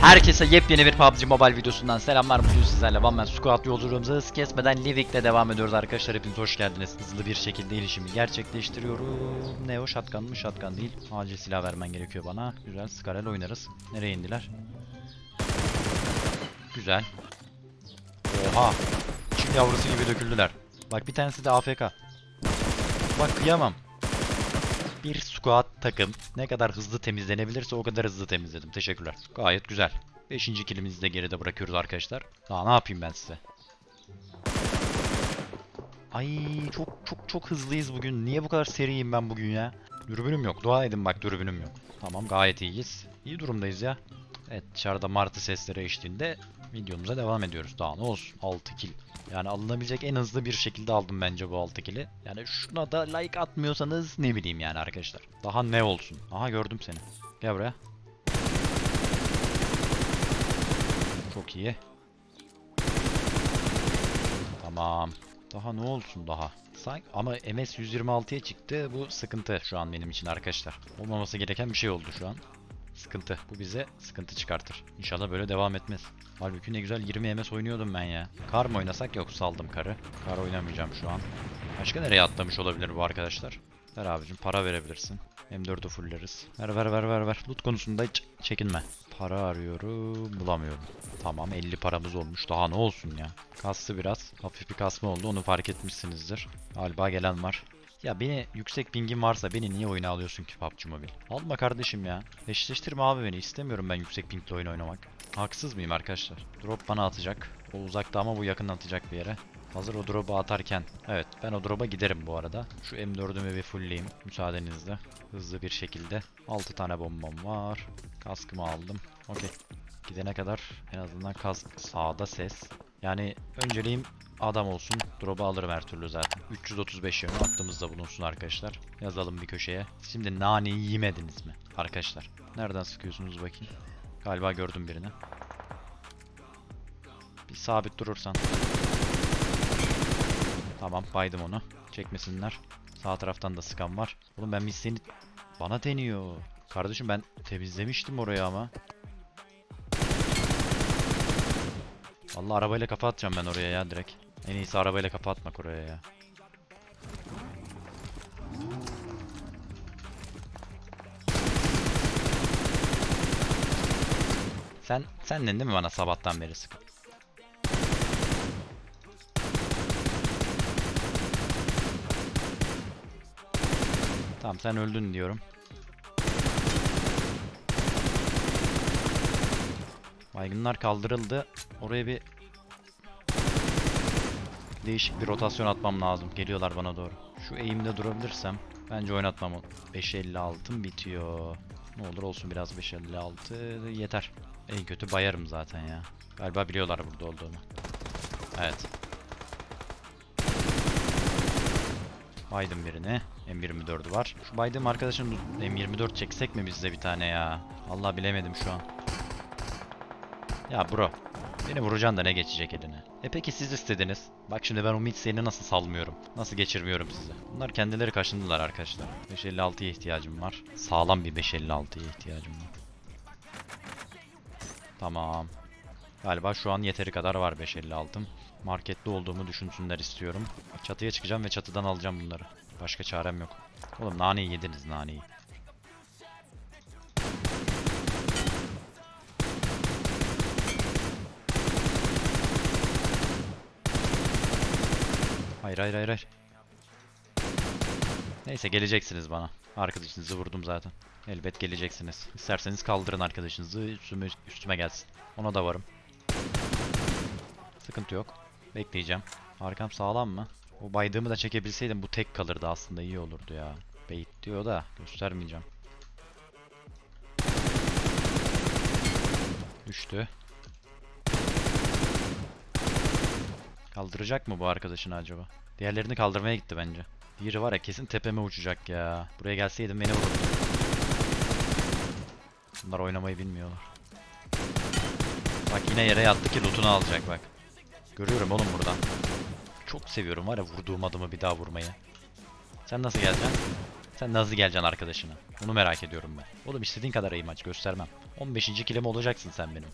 Herkese yepyeni bir PUBG Mobile videosundan selamlar. Bugün sizlerle One Man Squad yolculuğumuza hız kesmeden Livik'le devam ediyoruz arkadaşlar. Hepiniz hoş geldiniz. Hızlı bir şekilde ilişimi gerçekleştiriyorum. Ne o? Shotgun mı? Shotgun değil. Acil silah vermen gerekiyor bana. Güzel. Skarel oynarız. Nereye indiler? Güzel. Oha! Çin yavrusu gibi döküldüler. Bak bir tanesi de AFK Bak kıyamam. Bir takım ne kadar hızlı temizlenebilirse o kadar hızlı temizledim. Teşekkürler. Gayet güzel. Beşinci kilimizi de geride bırakıyoruz arkadaşlar. Daha ne yapayım ben size? Ay çok çok çok hızlıyız bugün. Niye bu kadar seriyim ben bugün ya? Dürbünüm yok. Dua edin bak dürbünüm yok. Tamam gayet iyiyiz. İyi durumdayız ya. Evet dışarıda martı sesleri eşliğinde videomuza devam ediyoruz. Daha ne olsun 6 kill. Yani alınabilecek en hızlı bir şekilde aldım bence bu 6 kill'i. Yani şuna da like atmıyorsanız ne bileyim yani arkadaşlar. Daha ne olsun. Aha gördüm seni. Gel buraya. Çok iyi. Tamam. Daha ne olsun daha. Sanki ama MS 126'ya çıktı. Bu sıkıntı şu an benim için arkadaşlar. Olmaması gereken bir şey oldu şu an. Sıkıntı. Bu bize sıkıntı çıkartır. İnşallah böyle devam etmez. Halbuki ne güzel 20 MS oynuyordum ben ya. Kar mı oynasak? Yok saldım karı. Kar oynamayacağım şu an. Başka nereye atlamış olabilir bu arkadaşlar? Ver abicim para verebilirsin. M4'ü fulleriz. Ver ver ver ver ver. Loot konusunda hiç çekinme. Para arıyorum. Bulamıyorum. Tamam 50 paramız olmuş. Daha ne olsun ya. Kastı biraz. Hafif bir kasma oldu. Onu fark etmişsinizdir. Galiba gelen var. Ya beni yüksek pingin varsa beni niye oyuna alıyorsun ki PUBG Mobile? Alma kardeşim ya. Eşleştirme abi beni. İstemiyorum ben yüksek pingle oyun oynamak. Haksız mıyım arkadaşlar? Drop bana atacak. O uzakta ama bu yakın atacak bir yere. Hazır o drop'u atarken. Evet ben o drop'a giderim bu arada. Şu M4'ümü bir fullleyeyim müsaadenizle. Hızlı bir şekilde. 6 tane bombam var. Kaskımı aldım. Okey. Gidene kadar en azından kask sağda ses. Yani önceliğim adam olsun. Drop'u alırım her türlü zaten. 335 yönü aklımızda bulunsun arkadaşlar. Yazalım bir köşeye. Şimdi naneyi yemediniz mi arkadaşlar? Nereden sıkıyorsunuz bakayım? Galiba gördüm birini. Bir sabit durursan. Tamam baydım onu. Çekmesinler. Sağ taraftan da sıkan var. Oğlum ben misleğini... Bana deniyor. Kardeşim ben temizlemiştim orayı ama. Vallahi arabayla kafa atacağım ben oraya ya direkt. En iyisi arabayla kafa atmak oraya ya. Sen sendin değil mi bana sabahtan beri sıkın? Tamam sen öldün diyorum. Baygınlar kaldırıldı. Oraya bir değişik bir rotasyon atmam lazım. Geliyorlar bana doğru. Şu eğimde durabilirsem bence oynatmam. 5.56'm bitiyor. Ne olur olsun biraz 5.56 yeter. En kötü bayarım zaten ya. Galiba biliyorlar burada olduğumu. Evet. Baydım birini. M24'ü var. Şu baydığım arkadaşın M24 çeksek mi bizde bir tane ya? Allah bilemedim şu an. Ya bro. Beni vuracaksın da ne geçecek eline? E peki siz istediniz. Bak şimdi ben o mid seni nasıl salmıyorum. Nasıl geçirmiyorum sizi. Bunlar kendileri kaşındılar arkadaşlar. 556'ya ihtiyacım var. Sağlam bir 556'ya ihtiyacım var. Tamam. Galiba şu an yeteri kadar var 556'm. Markette olduğumu düşünsünler istiyorum. Çatıya çıkacağım ve çatıdan alacağım bunları. Başka çarem yok. Oğlum naneyi yediniz naneyi. Hayır hayır hayır hayır. Neyse geleceksiniz bana. Arkadaşınızı vurdum zaten. Elbet geleceksiniz. İsterseniz kaldırın arkadaşınızı üstüme, üstüme gelsin. Ona da varım. Sıkıntı yok. Bekleyeceğim. Arkam sağlam mı? O baydığımı da çekebilseydim bu tek kalırdı aslında iyi olurdu ya. Bait diyor da göstermeyeceğim. Düştü. Kaldıracak mı bu arkadaşını acaba? Diğerlerini kaldırmaya gitti bence. Biri var ya kesin tepeme uçacak ya. Buraya gelseydim beni vururdu. Bunlar oynamayı bilmiyorlar. Bak yine yere yattı ki lootunu alacak bak. Görüyorum oğlum buradan. Çok seviyorum var ya vurduğum adımı bir daha vurmayı. Sen nasıl geleceksin? Sen nasıl geleceksin arkadaşına? Onu merak ediyorum ben. Oğlum istediğin kadar iyi maç göstermem. 15. kilim olacaksın sen benim.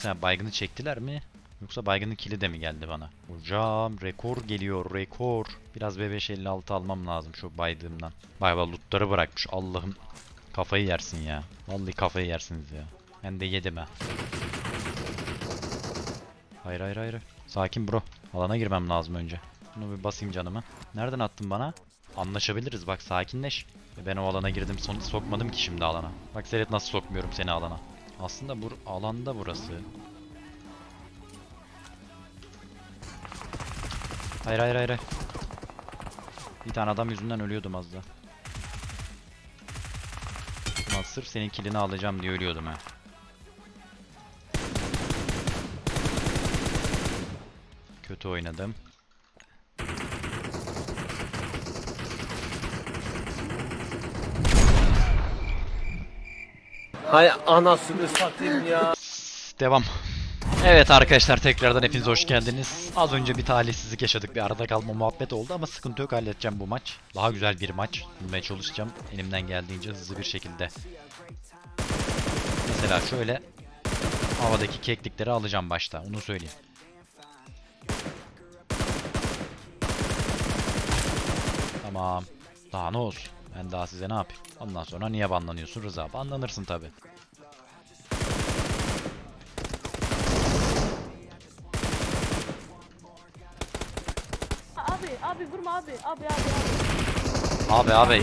Saniye baygını çektiler mi? Yoksa baygının kili de mi geldi bana? Hocam rekor geliyor rekor. Biraz B556 almam lazım şu baydığımdan. Bay bay lootları bırakmış Allah'ım. Kafayı yersin ya. Vallahi kafayı yersiniz ya. Ben de yedim ha. Hayır hayır hayır. Sakin bro. Alana girmem lazım önce. Bunu bir basayım canıma. Nereden attın bana? Anlaşabiliriz bak sakinleş. E Ben o alana girdim son sokmadım ki şimdi alana. Bak seyret nasıl sokmuyorum seni alana. Aslında bu alanda burası. Hayır hayır hayır. Bir tane adam yüzünden ölüyordum az da. Sırf senin kilini alacağım diye ölüyordum ha. Kötü oynadım. Hay anasını satayım ya. Devam. Evet arkadaşlar tekrardan hepiniz hoş geldiniz. Az önce bir talihsizlik yaşadık. Bir arada kalma muhabbet oldu ama sıkıntı yok halledeceğim bu maç. Daha güzel bir maç bulmaya çalışacağım. Elimden geldiğince hızlı bir şekilde. Mesela şöyle havadaki keklikleri alacağım başta. Onu söyleyeyim. Tamam. Daha ne olsun? Ben daha size ne yapayım? Ondan sonra niye banlanıyorsun Rıza? Banlanırsın tabi. Abi abi vurma abi abi abi abi. Abi abi.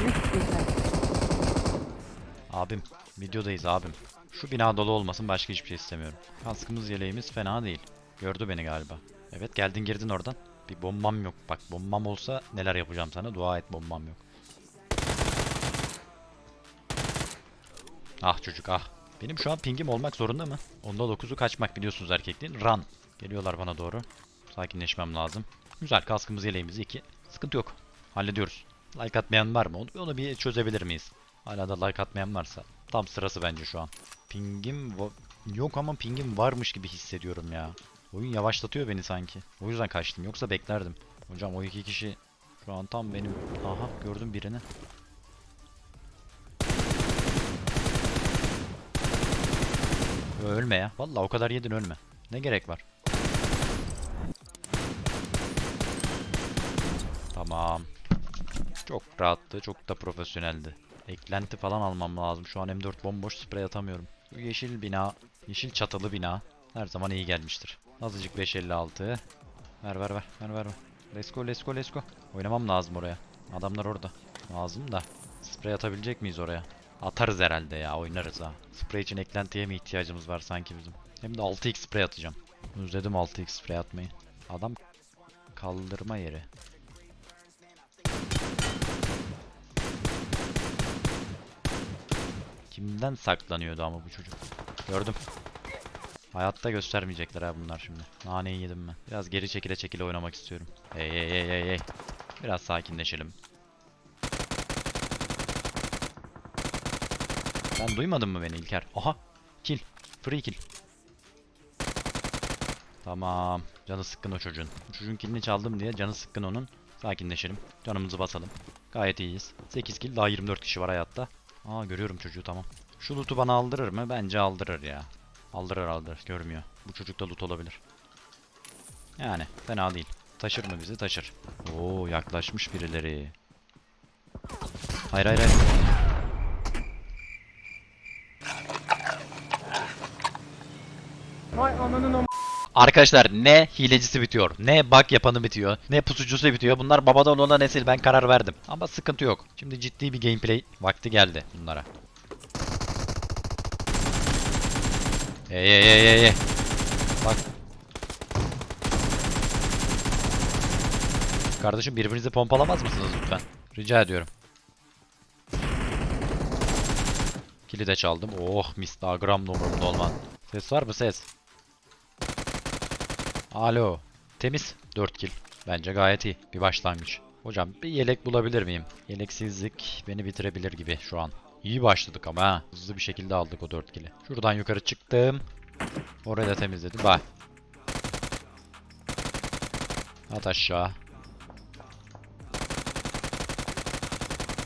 Abim. Videodayız abim. Şu bina dolu olmasın başka hiçbir şey istemiyorum. Kaskımız yeleğimiz fena değil. Gördü beni galiba. Evet geldin girdin oradan. Bir bombam yok. Bak bombam olsa neler yapacağım sana. Dua et bombam yok. Ah çocuk ah. Benim şu an pingim olmak zorunda mı? Onda 9'u kaçmak biliyorsunuz erkekliğin. Run. Geliyorlar bana doğru. Sakinleşmem lazım. Güzel kaskımız yeleğimiz 2. Sıkıntı yok. Hallediyoruz. Like atmayan var mı? Onu, bir çözebilir miyiz? Hala da like atmayan varsa. Tam sırası bence şu an. Pingim yok ama pingim varmış gibi hissediyorum ya. Oyun yavaşlatıyor beni sanki. O yüzden kaçtım. Yoksa beklerdim. Hocam o iki kişi şu an tam benim. Aha gördüm birini. Ölme ya. Vallahi o kadar yedin ölme. Ne gerek var? Tamam. Çok rahattı, çok da profesyoneldi. Eklenti falan almam lazım. Şu an M4 bomboş sprey atamıyorum. Bu yeşil bina, yeşil çatılı bina her zaman iyi gelmiştir. Azıcık 556. Ver ver ver ver ver. ver. Let's go let's go let's go. Oynamam lazım oraya. Adamlar orada. Lazım da. Sprey atabilecek miyiz oraya? Atarız herhalde ya oynarız ha. Sprey için eklentiye mi ihtiyacımız var sanki bizim? Hem de 6x sprey atacağım. Özledim 6x sprey atmayı. Adam kaldırma yeri. Kimden saklanıyordu ama bu çocuk? Gördüm. Hayatta göstermeyecekler ha bunlar şimdi. Naneyi yedim ben. Biraz geri çekile çekile oynamak istiyorum. Hey hey hey hey. Biraz sakinleşelim. Sen duymadın mı beni İlker? Aha. Kill. Free kill. Tamam. Canı sıkkın o çocuğun. Çocuğun killini çaldım diye canı sıkkın onun. Sakinleşelim. Canımızı basalım. Gayet iyiyiz. 8 kill. Daha 24 kişi var hayatta. Aa görüyorum çocuğu tamam. Şu loot'u bana aldırır mı? Bence aldırır ya. Aldırır aldırır. Görmüyor. Bu çocuk da loot olabilir. Yani fena değil. Taşır mı bizi? Taşır. Oo yaklaşmış birileri. Hayır hayır hayır. Hay ananın am Arkadaşlar ne hilecisi bitiyor, ne bug yapanı bitiyor, ne pusucusu bitiyor. Bunlar babadan ona nesil ben karar verdim. Ama sıkıntı yok. Şimdi ciddi bir gameplay vakti geldi bunlara. Hey hey hey hey. Bak. Kardeşim birbirinizi pompalamaz mısınız lütfen? Rica ediyorum. Kili de çaldım. Oh mis daha gram numurumda olman. Ses var mı ses? Alo. Temiz. 4 kill. Bence gayet iyi. Bir başlangıç. Hocam bir yelek bulabilir miyim? Yeleksizlik beni bitirebilir gibi şu an. İyi başladık ama ha. Hızlı bir şekilde aldık o 4 kill'i. Şuradan yukarı çıktım. Orayı da temizledim. Bak. At aşağı.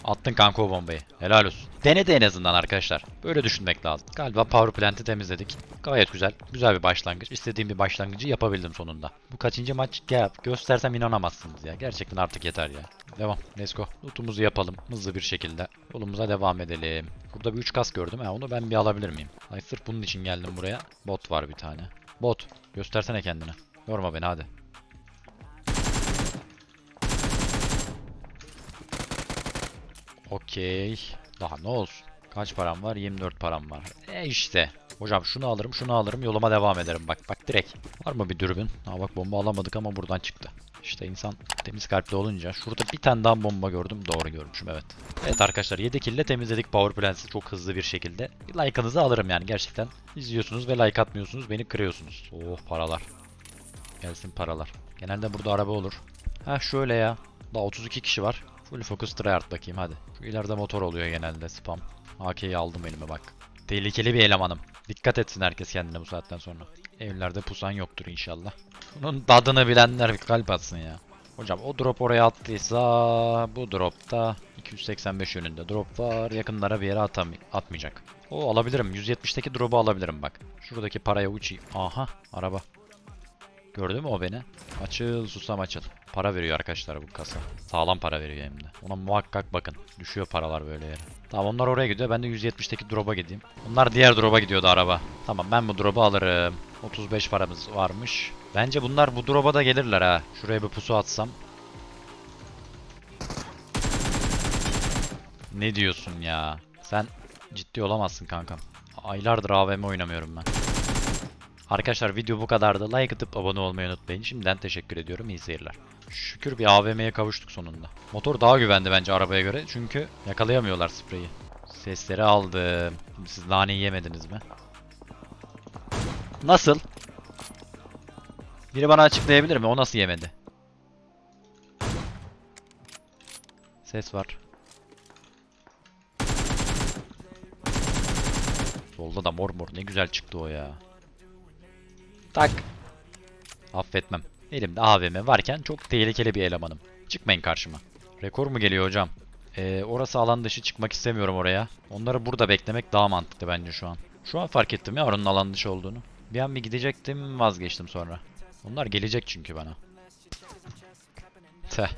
Attın kanka o bombayı. Helal olsun. Denedi en azından arkadaşlar. Böyle düşünmek lazım. Galiba power plant'i temizledik. Gayet güzel. Güzel bir başlangıç. İstediğim bir başlangıcı yapabildim sonunda. Bu kaçıncı maç gel göstersem inanamazsınız ya. Gerçekten artık yeter ya. Devam. Let's go. Loot'umuzu yapalım. Hızlı bir şekilde. Yolumuza devam edelim. Burada bir 3 kas gördüm. Ha, onu ben bir alabilir miyim? Ay sırf bunun için geldim buraya. Bot var bir tane. Bot. Göstersene kendini. Yorma beni hadi. Okey. Daha ne olsun? Kaç param var? 24 param var. E işte. Hocam şunu alırım, şunu alırım, yoluma devam ederim. Bak bak direkt. Var mı bir dürbün? Ha bak bomba alamadık ama buradan çıktı. İşte insan temiz kalpli olunca. Şurada bir tane daha bomba gördüm. Doğru görmüşüm evet. Evet arkadaşlar 7 kill ile temizledik Power Plants'i çok hızlı bir şekilde. Like'ınızı alırım yani gerçekten. İzliyorsunuz ve like atmıyorsunuz. Beni kırıyorsunuz. Oh paralar. Gelsin paralar. Genelde burada araba olur. Ha şöyle ya. Daha 32 kişi var. Full focus tryhard bakayım hadi. Şu ileride motor oluyor genelde spam. AK'yi aldım elime bak. Tehlikeli bir elemanım. Dikkat etsin herkes kendine bu saatten sonra. Evlerde pusan yoktur inşallah. Bunun tadını bilenler bir kalp atsın ya. Hocam o drop oraya attıysa bu dropta 285 yönünde drop var. Yakınlara bir yere atam atmayacak. O alabilirim. 170'teki drop'u alabilirim bak. Şuradaki paraya uçayım. Aha araba. Gördü mü o beni? Açıl susam açıl. Para veriyor arkadaşlar bu kasa. Sağlam para veriyor hem de. Ona muhakkak bakın. Düşüyor paralar böyle yere. Tamam onlar oraya gidiyor. Ben de 170'teki drop'a gideyim. Onlar diğer drop'a gidiyordu araba. Tamam ben bu drop'u alırım. 35 paramız varmış. Bence bunlar bu drop'a da gelirler ha. Şuraya bir pusu atsam. Ne diyorsun ya? Sen ciddi olamazsın kankam. Aylardır AVM oynamıyorum ben. Arkadaşlar video bu kadardı. Like atıp abone olmayı unutmayın. Şimdiden teşekkür ediyorum. İyi seyirler. Şükür bir AVM'ye kavuştuk sonunda. Motor daha güvendi bence arabaya göre. Çünkü yakalayamıyorlar spreyi. Sesleri aldım. Siz naneyi yemediniz mi? Nasıl? Biri bana açıklayabilir mi? O nasıl yemedi? Ses var. Solda da mor mor ne güzel çıktı o ya. Tak. Affetmem. Elimde AVM varken çok tehlikeli bir elemanım. Çıkmayın karşıma. Rekor mu geliyor hocam? Ee, orası alan dışı çıkmak istemiyorum oraya. Onları burada beklemek daha mantıklı bence şu an. Şu an fark ettim ya oranın alan dışı olduğunu. Bir an bir gidecektim vazgeçtim sonra. Onlar gelecek çünkü bana. Teh.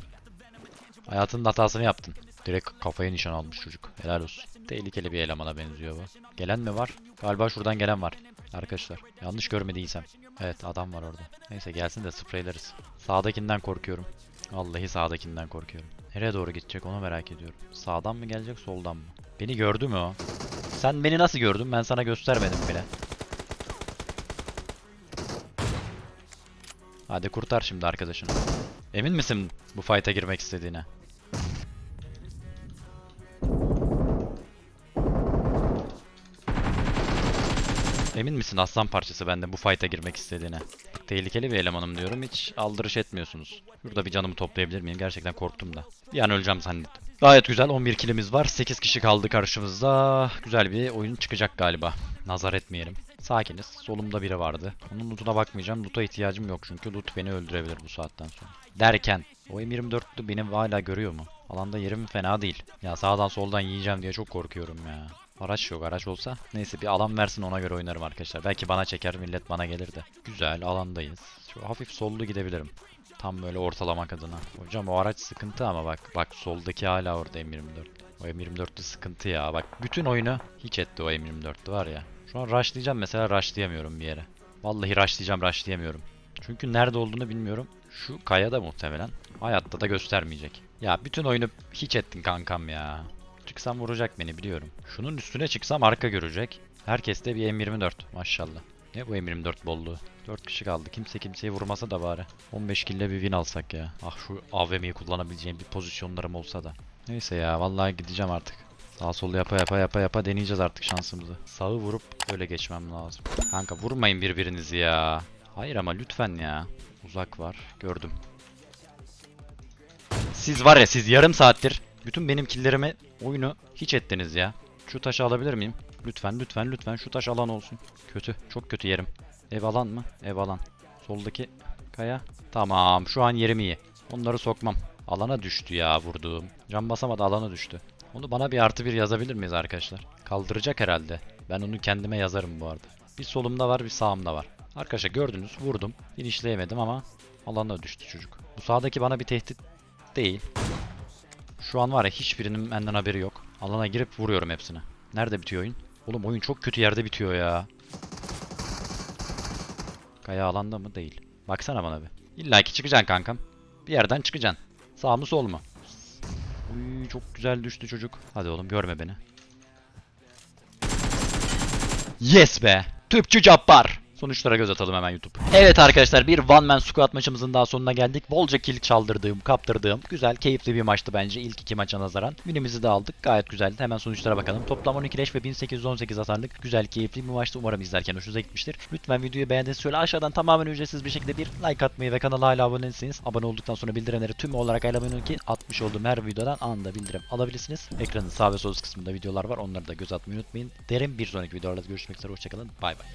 Hayatının hatasını yaptın. Direkt kafaya nişan almış çocuk. Helal olsun. Tehlikeli bir elemana benziyor bu. Gelen mi var? Galiba şuradan gelen var. Arkadaşlar yanlış görmediysem. Evet adam var orada. Neyse gelsin de spreyleriz. Sağdakinden korkuyorum. Vallahi sağdakinden korkuyorum. Nereye doğru gidecek onu merak ediyorum. Sağdan mı gelecek soldan mı? Beni gördü mü o? Sen beni nasıl gördün? Ben sana göstermedim bile. Hadi kurtar şimdi arkadaşını. Emin misin bu fight'a girmek istediğine? Emin misin aslan parçası bende bu fight'a girmek istediğine? Tehlikeli bir elemanım diyorum hiç aldırış etmiyorsunuz. Şurada bir canımı toplayabilir miyim? Gerçekten korktum da. Bir an öleceğim zannettim. Gayet güzel 11 kilimiz var. 8 kişi kaldı karşımızda. Güzel bir oyun çıkacak galiba. Nazar etmeyelim. Sakiniz. Solumda biri vardı. Onun lootuna bakmayacağım. Loot'a ihtiyacım yok çünkü loot beni öldürebilir bu saatten sonra. Derken o M24'lü beni hala görüyor mu? Alanda yerim fena değil. Ya sağdan soldan yiyeceğim diye çok korkuyorum ya. Araç yok araç olsa. Neyse bir alan versin ona göre oynarım arkadaşlar. Belki bana çeker millet bana gelir de. Güzel alandayız. Şu hafif sollu gidebilirim. Tam böyle ortalamak adına. Hocam o araç sıkıntı ama bak. Bak soldaki hala orada M24. O M24'lü sıkıntı ya. Bak bütün oyunu hiç etti o M24'lü var ya. Şu an rushlayacağım mesela rushlayamıyorum bir yere. Vallahi rushlayacağım rushlayamıyorum. Çünkü nerede olduğunu bilmiyorum. Şu kayada muhtemelen. Hayatta da göstermeyecek. Ya bütün oyunu hiç ettin kankam ya. Çıksam vuracak beni biliyorum. Şunun üstüne çıksam arka görecek. Herkeste bir M24 maşallah. Ne bu M24 bolluğu? 4 kişi kaldı. Kimse kimseyi vurmasa da bari. 15 kille bir win alsak ya. Ah şu AVM'yi kullanabileceğim bir pozisyonlarım olsa da. Neyse ya vallahi gideceğim artık. Sağ sol yapa yapa yapa yapa deneyeceğiz artık şansımızı. Sağı vurup öyle geçmem lazım. Kanka vurmayın birbirinizi ya. Hayır ama lütfen ya. Uzak var. Gördüm. Siz var ya siz yarım saattir bütün benim killerimi oyunu hiç ettiniz ya. Şu taşı alabilir miyim? Lütfen lütfen lütfen şu taş alan olsun. Kötü. Çok kötü yerim. Ev alan mı? Ev alan. Soldaki Kaya. Tamam şu an yerim iyi. Onları sokmam. Alana düştü ya vurduğum. Can basamadı alana düştü. Onu bana bir artı bir yazabilir miyiz arkadaşlar? Kaldıracak herhalde. Ben onu kendime yazarım bu arada. Bir solumda var bir sağımda var. Arkadaşlar gördünüz vurdum. Finishleyemedim ama alana düştü çocuk. Bu sağdaki bana bir tehdit değil. Şu an var ya hiçbirinin benden haberi yok. Alana girip vuruyorum hepsini. Nerede bitiyor oyun? Oğlum oyun çok kötü yerde bitiyor ya. Kaya alanda mı? Değil. Baksana bana bir. İlla ki çıkacaksın kankam. Bir yerden çıkacaksın. Sağ mı sol mu? Uy çok güzel düştü çocuk. Hadi oğlum görme beni. Yes be. Tüpçü Cabbar. Sonuçlara göz atalım hemen YouTube. Evet arkadaşlar bir one man squad maçımızın daha sonuna geldik. Bolca kill çaldırdığım, kaptırdığım güzel, keyifli bir maçtı bence ilk iki maça nazaran. Winimizi de aldık. Gayet güzeldi. Hemen sonuçlara bakalım. Toplam 12 leş ve 1818 hasarlık. Güzel, keyifli bir maçtı. Umarım izlerken hoşunuza gitmiştir. Lütfen videoyu beğendiyseniz şöyle aşağıdan tamamen ücretsiz bir şekilde bir like atmayı ve kanala hala abone değilseniz abone olduktan sonra bildirimleri tüm olarak ayarlamayı ki atmış olduğum her videodan anında bildirim alabilirsiniz. Ekranın sağ ve sol kısmında videolar var. Onları da göz atmayı unutmayın. Derim bir sonraki videolarda görüşmek üzere. Hoşçakalın. Bay bay.